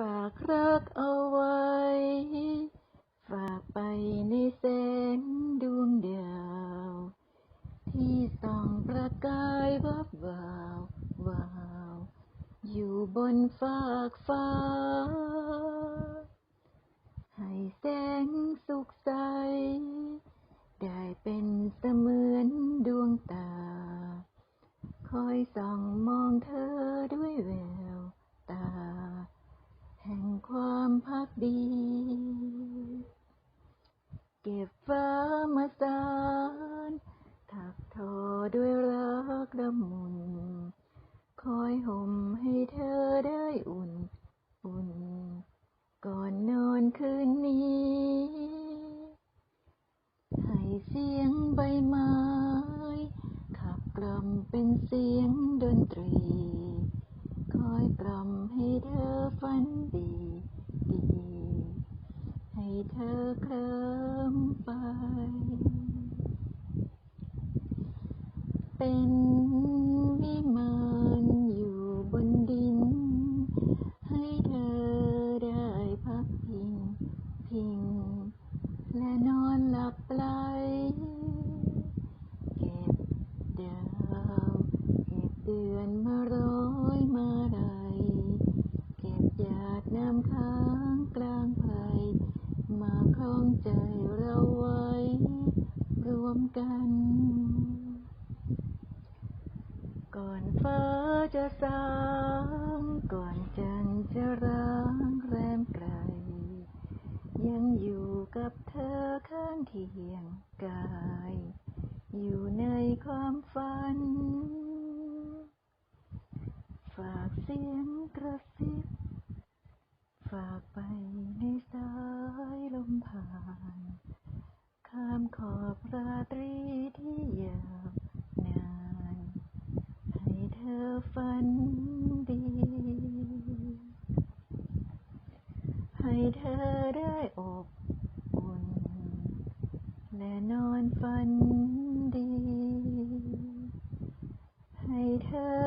ฝากรักเอาไว้ ฝากไปในแสงดวงเดาวที่ส่องประกายวับวาววาว อยู่บนฟากฟ้า ให้แสงสุขใส ได้เป็นเสมือนดวงตา คอยส่องมองเธอด้วยแวว เก็บฟ้ามาสานถักทอด้วยรักละมุน คอยห่มให้เธอได้อุ่น อุ่น ก่อนนอนคืนนี้ ให้เสียงใบไม้ ขับกล่อมเป็นเสียงดนตรี คอยกล่อมให้เธอฝันดี ดี ให้เธอเคลิ้ มไป เป็นวิมานอยู่บนดิน ให้เธอได้พักพิง พิง และนอนหลับไหลเก็บดาวเก็บเดือนมาร้อยมาไร เก็บหยาดน้ำค้างกลางพ มาคล้องใจเราไว้ รวมกัน ก่อนฟ้าจะสาง ก่อนจันจะร้างแรมไกล ยังอยู่กับเธอข้างเคียงกาย อยู่ในความฝัน ฝากเสียงกระซิบ ฝันดี ให้เธอได้อบอุ่น และนอนฝันดี ให้เธอ